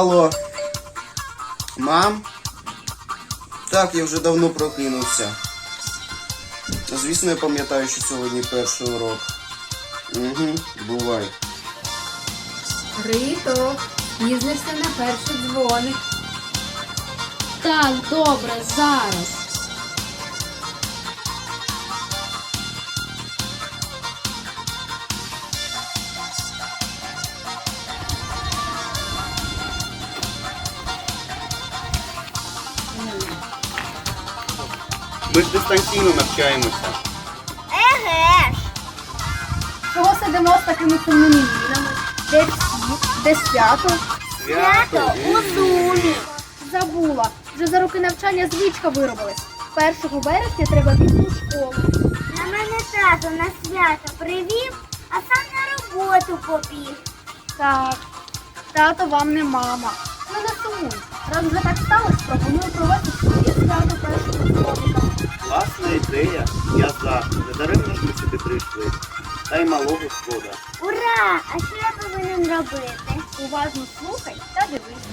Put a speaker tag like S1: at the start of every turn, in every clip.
S1: Алло. Мам? Так, я вже давно прокинувся. Звісно, я пам'ятаю, що сьогодні перший урок. Угу, бувай.
S2: Рито, пізнишся на перший дзвоник.
S3: Так, добре, зараз.
S1: Ми ж дистанційно навчаємося.
S4: Еге ж.
S2: Чого сидимо з такими сумними мінами? Де всі? Де свято?
S4: Свято у зумі.
S2: Забула. Вже за роки навчання звичка виробилась. 1 вересня треба піти у школу.
S4: На мене тато на свято привів, а сам на роботу побіг.
S2: Так, тато вам не мама. Ну не сумуй. Раз вже так сталося, пропоную провести своє свято першого дзвоника.
S1: Класна ідея. Я за. Не даремно ж ми сюди прийшли. Та й малого шкода.
S4: Ура! А що я повинен робити?
S2: Уважно слухай та дивись.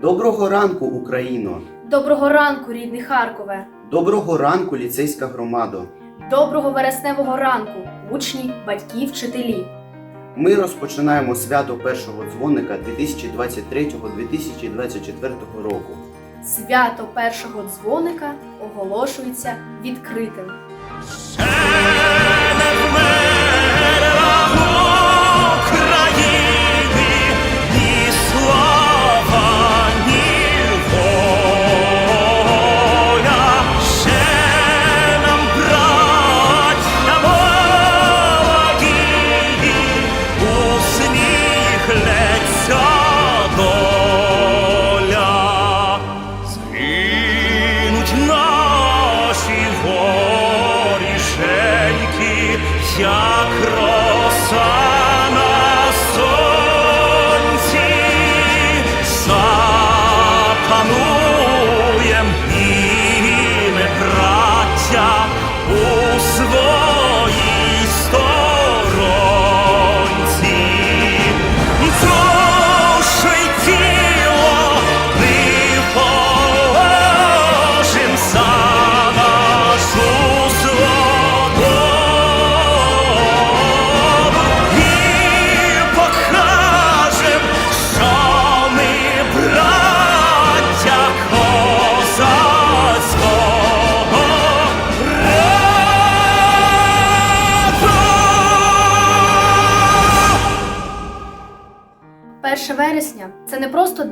S1: Доброго ранку, Україно!
S5: Доброго ранку, рідний Харкове!
S1: Доброго ранку, ліцейська громадо!
S5: Доброго вересневого ранку, учні, батьки, вчителі!
S1: Ми розпочинаємо свято першого дзвоника 2023-2024 року.
S5: Свято першого дзвоника оголошується відкритим.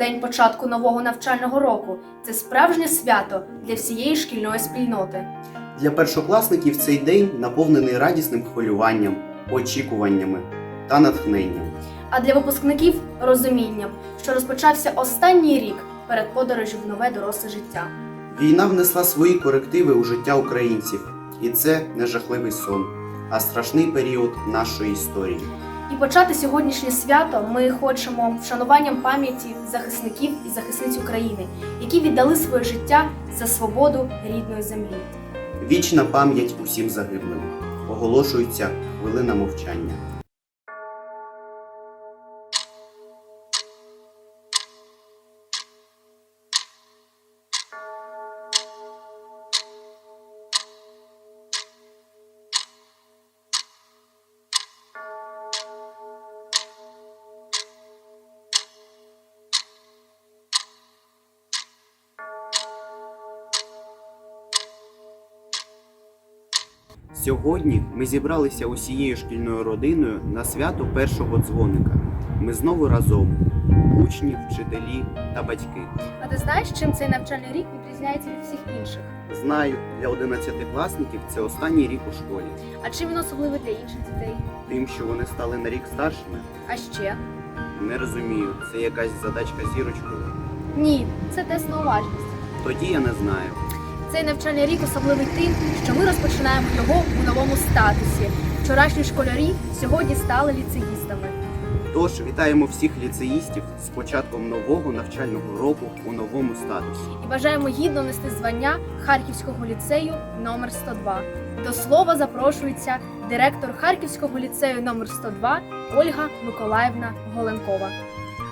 S5: День початку нового навчального року, це справжнє свято для всієї шкільної спільноти.
S1: Для першокласників цей день наповнений радісним хвилюванням, очікуваннями та натхненням.
S5: А для випускників розумінням, що розпочався останній рік перед подорожю в нове доросле життя.
S1: Війна внесла свої корективи у життя українців, і це не жахливий сон, а страшний період нашої історії.
S5: І почати сьогоднішнє свято ми хочемо вшануванням пам'яті захисників і захисниць України, які віддали своє життя за свободу рідної землі.
S1: Вічна пам'ять усім загиблим. Оголошується хвилина мовчання. Сьогодні ми зібралися усією шкільною родиною на свято першого дзвоника. Ми знову разом учні, вчителі та батьки.
S2: А ти знаєш, чим цей навчальний рік відрізняється від всіх інших?
S1: Знаю, для 11-класників це останній рік у школі,
S2: А чим він особливий для інших дітей?
S1: тим, що вони стали на рік старшими.
S2: А ще?
S1: Не розумію, це якась задачка зірочкою.
S2: Ні, це тест на уважність.
S1: Тоді я не знаю.
S2: Цей навчальний рік особливий тим, що ми розпочинаємо його у новому статусі. Вчорашні школярі сьогодні стали ліцеїстами.
S1: Тож вітаємо всіх ліцеїстів з початком нового навчального року у новому статусі.
S2: і бажаємо гідно нести звання Харківського ліцею номер 102. До слова запрошується директор Харківського ліцею номер 102 Ольга Миколаївна Голенкова.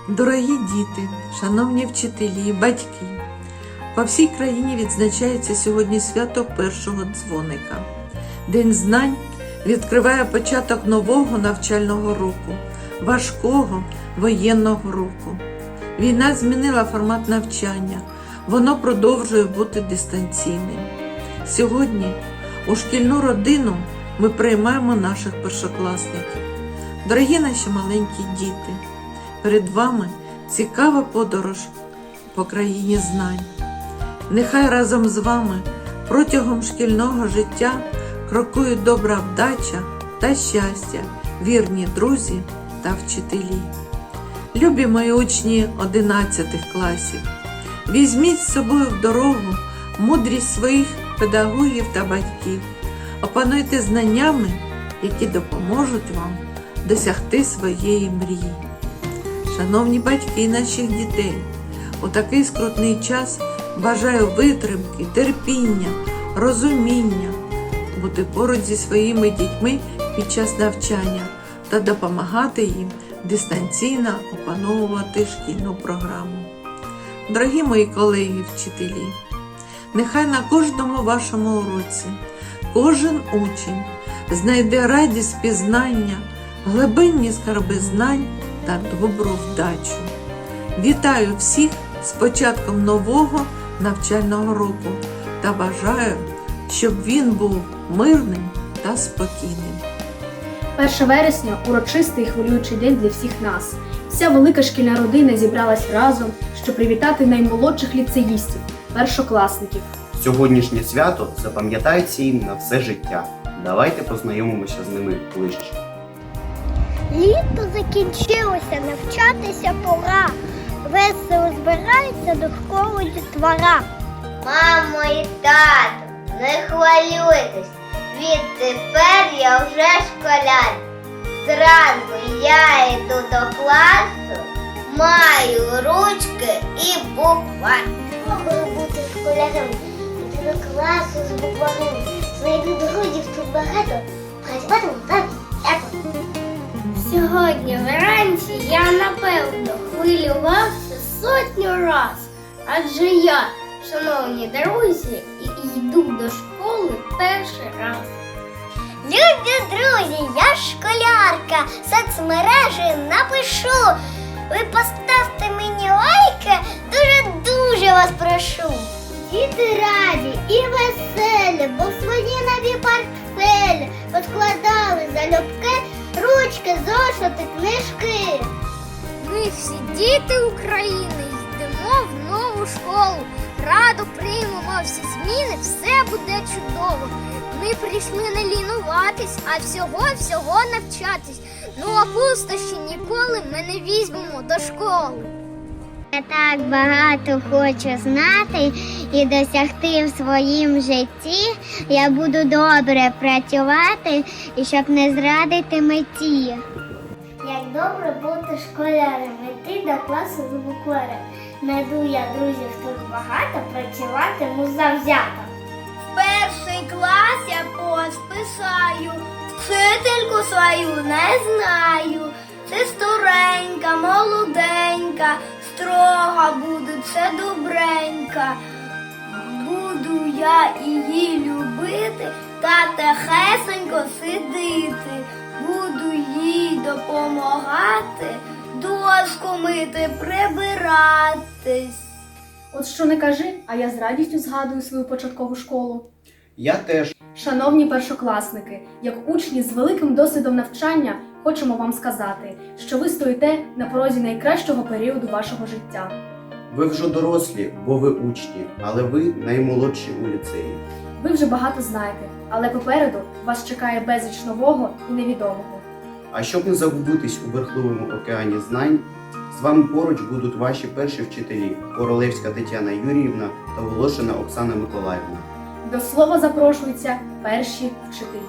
S6: Дорогі діти, шановні вчителі, батьки, по всій країні відзначається сьогодні свято першого дзвоника. День знань відкриває початок нового навчального року, важкого воєнного року. Війна змінила формат навчання, воно продовжує бути дистанційним. Сьогодні у шкільну родину ми приймаємо наших першокласників. Дорогі наші маленькі діти, перед вами цікава подорож по країні знань. Нехай разом з вами протягом шкільного життя крокують добра вдача та щастя, вірні друзі та вчителі. Любі мої учні 11 класів, візьміть з собою в дорогу мудрість своїх педагогів та батьків, опануйте знаннями, які допоможуть вам досягти своєї мрії. Шановні батьки наших дітей, у такий скрутний час бажаю витримки, терпіння, розуміння, бути поруч зі своїми дітьми під час навчання та допомагати їм дистанційно опановувати шкільну програму. Дорогі мої колеги вчителі, нехай на кожному вашому уроці кожен учень знайде радість пізнання, глибинні скарби знань та добру вдачу. Вітаю всіх з початком нового навчального року та бажаю, щоб він був мирним та спокійним.
S2: 1 вересня урочистий і хвилюючий день для всіх нас. Вся велика шкільна родина зібралась разом, щоб привітати наймолодших ліцеїстів, першокласників.
S1: Сьогоднішнє свято запам'ятається їм на все життя. Давайте познайомимося з ними ближче.
S4: Літо закінчилося, навчатися пора. Весело збирається довкола дітвора. Мамо і тато, не хвилюйтесь, відтепер я вже школяр. Зранку я йду до класу, маю ручки і буквар. Спробую бути школярем, йти до класу з букварем. Знайду друзів тут багато, працюватиму так, дякую. Сьогодні вранці я напевно хвилювався сотню раз, адже я, шановні друзі, йду до школи перший раз. Любі друзі, я школярка, соцмережі напишу. Ви поставте мені лайки, дуже-дуже вас прошу. Діти раді і веселі, бо свої нові портфелі ручки, книжки. Ми всі діти України йдемо в нову школу. Радо приймемо всі зміни, все буде чудово. Ми прийшли не лінуватись, а всього-всього навчатись. Ну а пустощі ніколи ми не візьмемо до школи. Я так багато хочу знати і досягти в своїм житті. Я буду добре працювати і щоб не зрадити меті. Добре бути школярем, йти до класу з букварем. Найду я друзів тут багато, працюватиму завзято. В перший клас я посписаю, вчительку свою не знаю. Сестренька, молоденька, строга буде, це добренька. Буду я її любити та тихесенько сидити. Їй допомагати, дошку мити, прибиратись.
S2: От що не кажи, а я з радістю згадую свою початкову школу.
S1: Я теж
S2: Шановні першокласники, як учні з великим досвідом навчання, хочемо вам сказати, що ви стоїте на порозі найкращого періоду вашого життя.
S1: ви вже дорослі, бо ви учні, але ви наймолодші у ліцеї.
S2: Ви вже багато знаєте, але попереду вас чекає безліч нового і невідомого.
S1: А щоб не загубитись у верхливому океані знань, з вами поруч будуть ваші перші вчителі Королевська Тетяна Юріївна та Волошина Оксана Миколаївна.
S2: До слова запрошуються перші вчителі.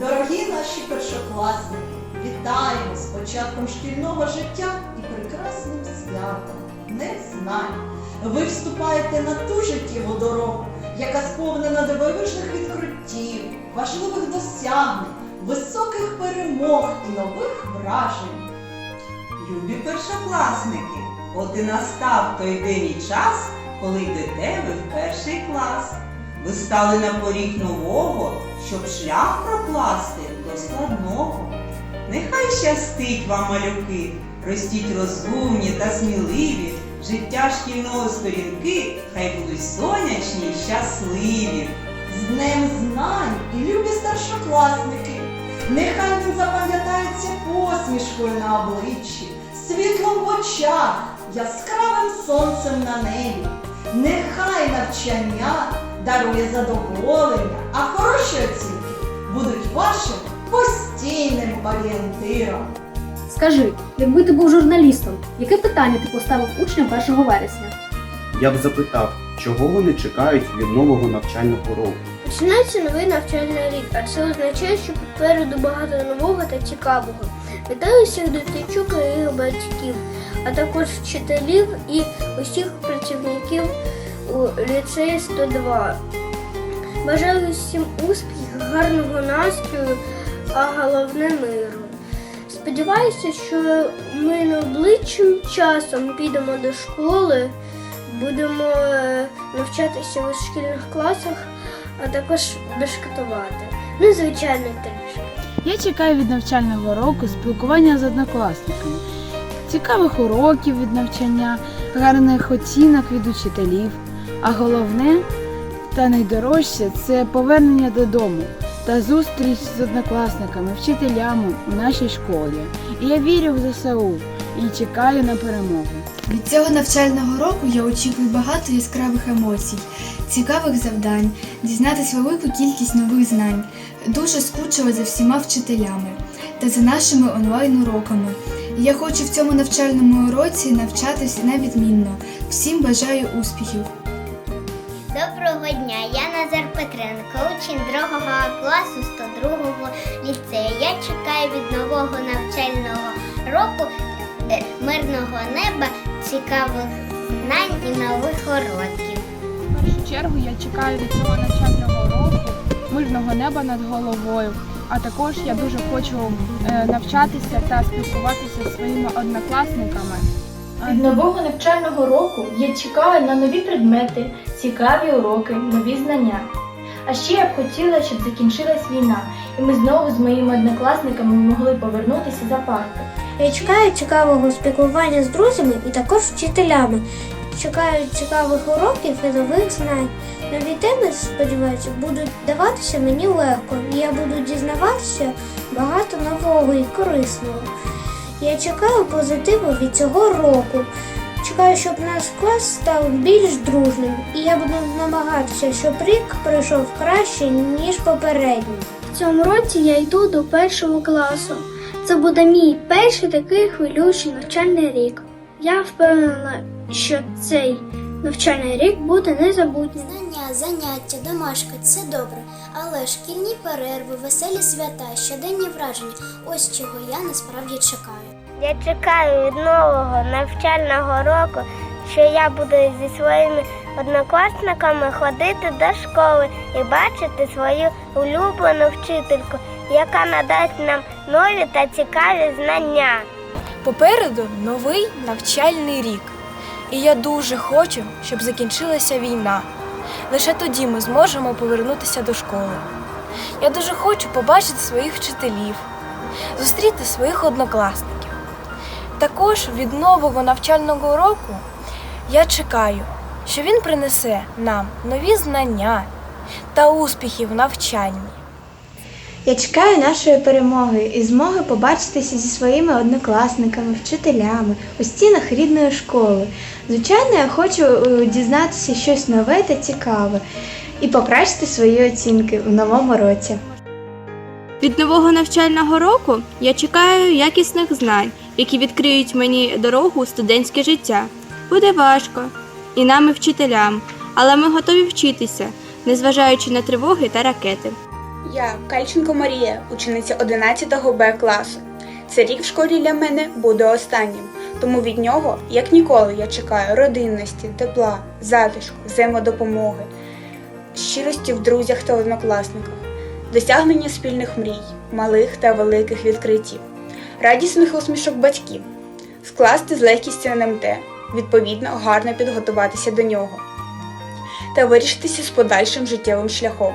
S7: Дорогі наші першокласники, Вітаємо з початком шкільного життя і прекрасним святом. Не знань. Ви вступаєте на ту життєву дорогу, яка сповнена дивовижних відкриттів, важливих досягнень, високих перемог і нових вражень.
S8: Любі першокласники, от і настав той день і час, коли йдете ви в перший клас. Ви стали на поріг нового, щоб шлях прокласти до складного. Нехай щастить вам, малюки, ростіть розумні та сміливі, життя шкільного сторінки, хай будуть сонячні й щасливі.
S7: З Днем знань і любі старшокласники. Нехай він запам'ятається посмішкою на обличчі, світлом в очах, яскравим сонцем на небі. Нехай навчання дарує задоволення, а хороші оцінки будуть вашим постійним орієнтиром.
S9: Скажи, якби ти був журналістом, яке питання ти поставив учням 1 вересня?
S1: Я б запитав, чого вони чекають від нового навчального року.
S10: Починається новий навчальний рік, а це означає, що попереду багато нового та цікавого. Вітаю всіх дитячок і їх батьків, а також вчителів і усіх працівників у ліцеї 102. Бажаю всім успіхів, гарного настрою, а головне миру. Сподіваюся, що ми найближчим часом підемо до школи, будемо е, навчатися у шкільних класах а також бешкетувати. Ну, звичайно, трішки.
S11: Я чекаю від навчального року спілкування з однокласниками, цікавих уроків від навчання, гарних оцінок від учителів. А головне та найдорожче це повернення додому та зустріч з однокласниками, вчителями у нашій школі. І я вірю в ЗСУ і чекаю на перемогу.
S12: Від цього навчального року я очікую багато яскравих емоцій, цікавих завдань, дізнатись велику кількість нових знань. Дуже скучила за всіма вчителями та за нашими онлайн-уроками. Я хочу в цьому навчальному році навчатись невідмінно. Всім бажаю успіхів!
S10: Доброго дня, я Назар Петренко, учень 2 класу 102 ліцею. Я чекаю від нового навчального року мирного неба, цікавих знань і нових уроків.
S11: В першу чергу я чекаю від цього навчального року мирного неба над головою. А також я дуже хочу е, навчатися та спілкуватися зі своїми однокласниками.
S13: Від нового навчального року я чекаю на нові предмети, цікаві уроки, нові знання. А ще я б хотіла, щоб закінчилась війна, і ми знову з моїми однокласниками могли повернутися за парти.
S10: Я чекаю цікавого спілкування з друзями і також вчителями. Чекаю цікавих уроків і нових знань. Нові теми, сподіваюся, будуть даватися мені легко, і я буду дізнаватися багато нового і корисного. Я чекаю позитиву від цього року. Чекаю, щоб наш клас став більш дружним, і я буду намагатися, щоб рік пройшов краще, ніж попередній. В цьому році я йду до першого класу. Це буде мій перший такий хвилюючий навчальний рік. Я впевнена, що цей навчальний рік буде незабутнім.
S14: Знання, заняття, домашка це добре, але шкільні перерви, веселі свята, щоденні враження ось чого я насправді чекаю.
S10: Я чекаю від нового навчального року, що я буду зі своїми однокласниками ходити до школи і бачити свою улюблену вчительку, яка надасть нам нові та цікаві знання.
S9: Попереду новий навчальний рік. І я дуже хочу, щоб закінчилася війна. Лише тоді ми зможемо повернутися до школи. Я дуже хочу побачити своїх вчителів, зустріти своїх однокласників. Також від нового навчального року я чекаю, що він принесе нам нові знання та успіхи в навчанні.
S12: Я чекаю нашої перемоги і змоги побачитися зі своїми однокласниками, вчителями у стінах рідної школи. Звичайно, я хочу е, дізнатися щось нове та цікаве і покращити свої оцінки в новому році.
S13: Від нового навчального року я чекаю якісних знань, які відкриють мені дорогу у студентське життя. Буде важко, і нам, і вчителям, але ми готові вчитися, незважаючи на тривоги та ракети.
S15: Я Кальченко Марія, учениця 11 Б класу. Цей рік в школі для мене буде останнім, тому від нього, як ніколи, я чекаю родинності, тепла, затишку, взаємодопомоги, щирості в друзях та однокласниках, досягнення спільних мрій, малих та великих відкриттів, радісних усмішок батьків, скласти з легкістю НМТ, відповідно гарно підготуватися до нього та вирішитися з подальшим життєвим шляхом.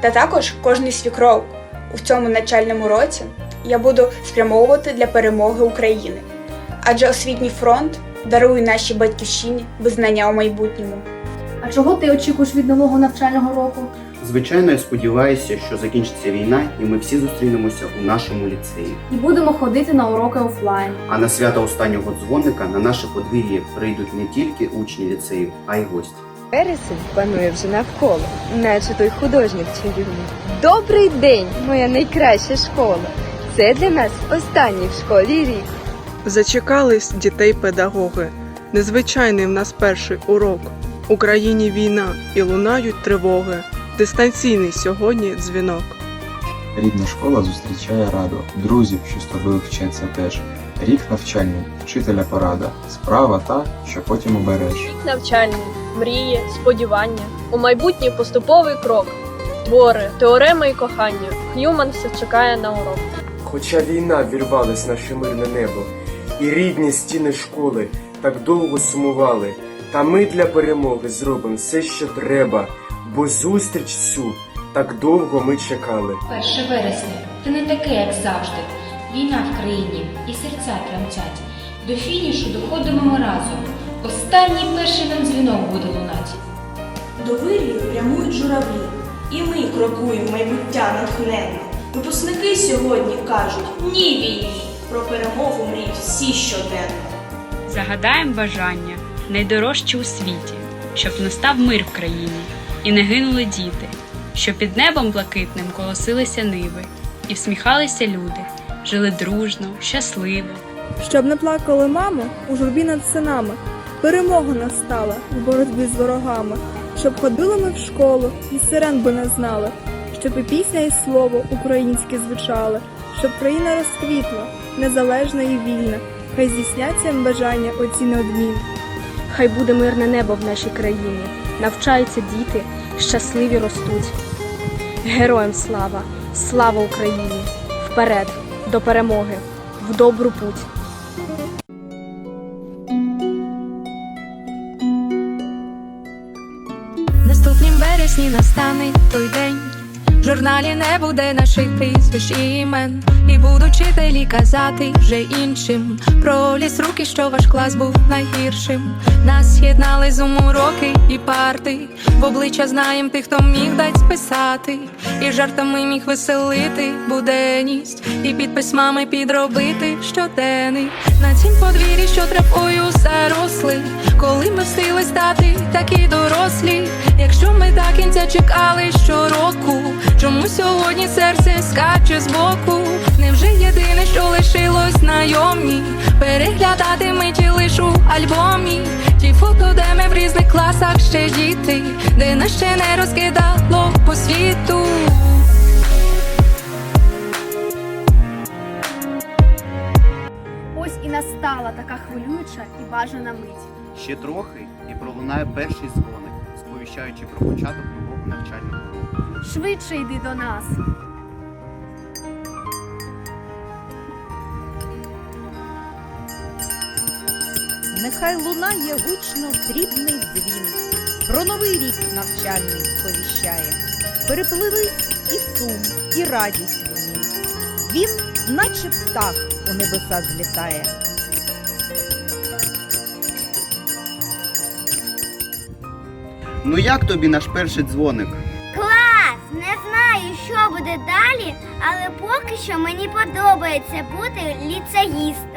S15: Та також кожний свій крок у цьому навчальному році я буду спрямовувати для перемоги України, адже освітній фронт дарує нашій батьківщині визнання у майбутньому.
S3: А чого ти очікуєш від нового навчального року?
S1: Звичайно, я сподіваюся, що закінчиться війна і ми всі зустрінемося у нашому ліцеї.
S3: І будемо ходити на уроки офлайн.
S1: А на свято останнього дзвоника на наше подвір'я прийдуть не тільки учні ліцею, а й гості.
S16: Вересень панує вже навколо, наче той художник чарівний. Добрий день, моя найкраща школа. Це для нас останній в школі рік.
S17: Зачекались дітей педагоги. Незвичайний в нас перший урок. У країні війна і лунають тривоги. Дистанційний сьогодні дзвінок.
S12: Рідна школа зустрічає радо, друзів, що з тобою вчаться теж. Рік навчальний, вчителя порада, справа та, що потім обереш.
S18: навчальний, мрії, сподівання, у майбутній поступовий крок. Твори, теореми і кохання. Х'юман все чекає на урок.
S19: Хоча війна вірвалась наше мирне небо, і рідні стіни школи так довго сумували, та ми для перемоги зробимо все, що треба, бо зустріч цю так довго ми чекали.
S20: 1 вересня це не таке, як завжди. Війна в країні і серця тремтять. До фінішу доходимо ми разом. Останній перший нам дзвінок буде лунати.
S21: До вирію прямують журавлі, і ми крокуємо в майбуття натхненно. Випускники сьогодні кажуть ні війні, про перемогу мріють всі щоденно.
S22: Загадаємо бажання найдорожче у світі, щоб настав мир в країні, і не гинули діти, щоб під небом блакитним колосилися ниви, і всміхалися люди, жили дружно, щасливо.
S23: Щоб не плакали мами у журбі над синами, перемога настала в боротьбі з ворогами, щоб ходили ми в школу і сирен би не знали, щоб і пісня, і слово українське звучали, щоб країна розквітла, незалежна і вільна, хай здійсняться бажання оці неодмінні.
S24: Хай буде мирне небо в нашій країні, навчаються діти, щасливі ростуть. Героям слава, слава Україні! Вперед, до перемоги, в добру путь!
S25: Наступнім вересні настане той день. В журналі не буде наших прізвищ імен, і будуть вчителі казати вже іншим. Про ліс руки, що ваш клас був найгіршим. Нас єднали зум уроки і парти. В обличчя знаєм тих, хто міг дать списати, і жартами міг веселити буденність, і під письмами підробити щоденний. На цім подвір'ї, що травою заросли, коли ми встигли стати такі дорослі. Якщо ми до кінця чекали щороку, чому сьогодні серце скаче збоку? Невже єдине, що лишилось знайомі? Переглядати миті лиш у альбомі. Ті фото, де ми в різних класах ще діти, де нас ще не розкидало по світу.
S26: Ось і настала така хвилююча і бажана мить.
S1: Ще трохи і пролунає перший дзвоник, сповіщаючи про початок нового навчального року.
S26: Швидше йди до нас.
S27: Нехай лунає гучно срібний дзвін, про новий рік навчальний сповіщає. Перепливись і сум, і радість в нім. Він, наче птах, у небеса злітає.
S1: Ну як тобі наш перший дзвоник?
S14: Що буде далі, але поки що мені подобається бути ліцеїстом.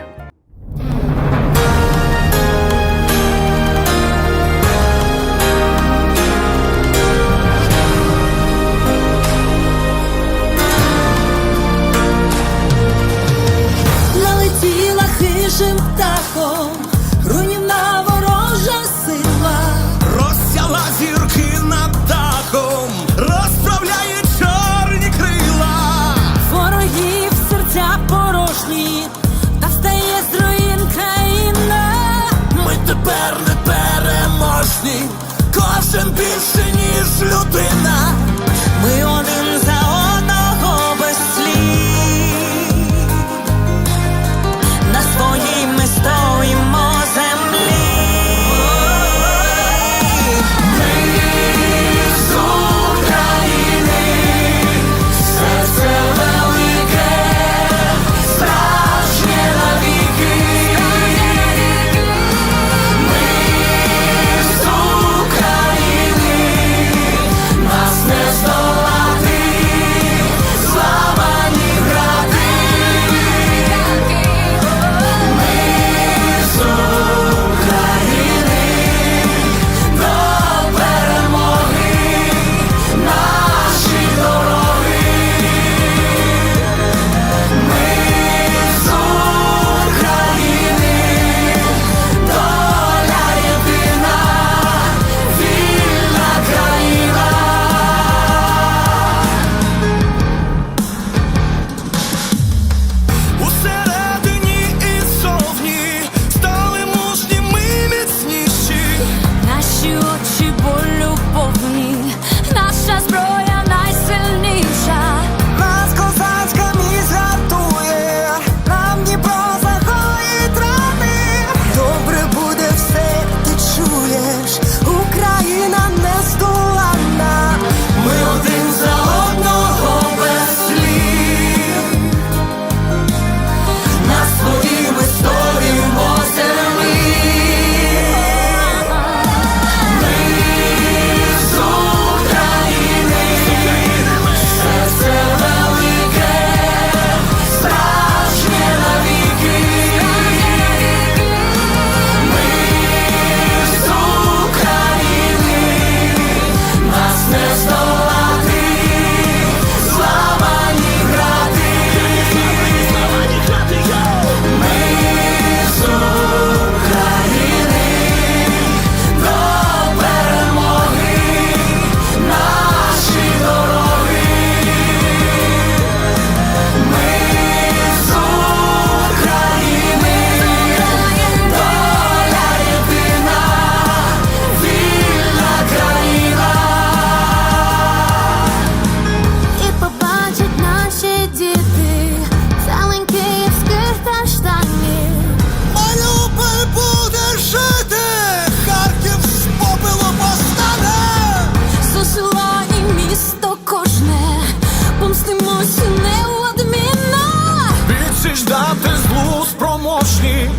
S28: здати злу спроможні.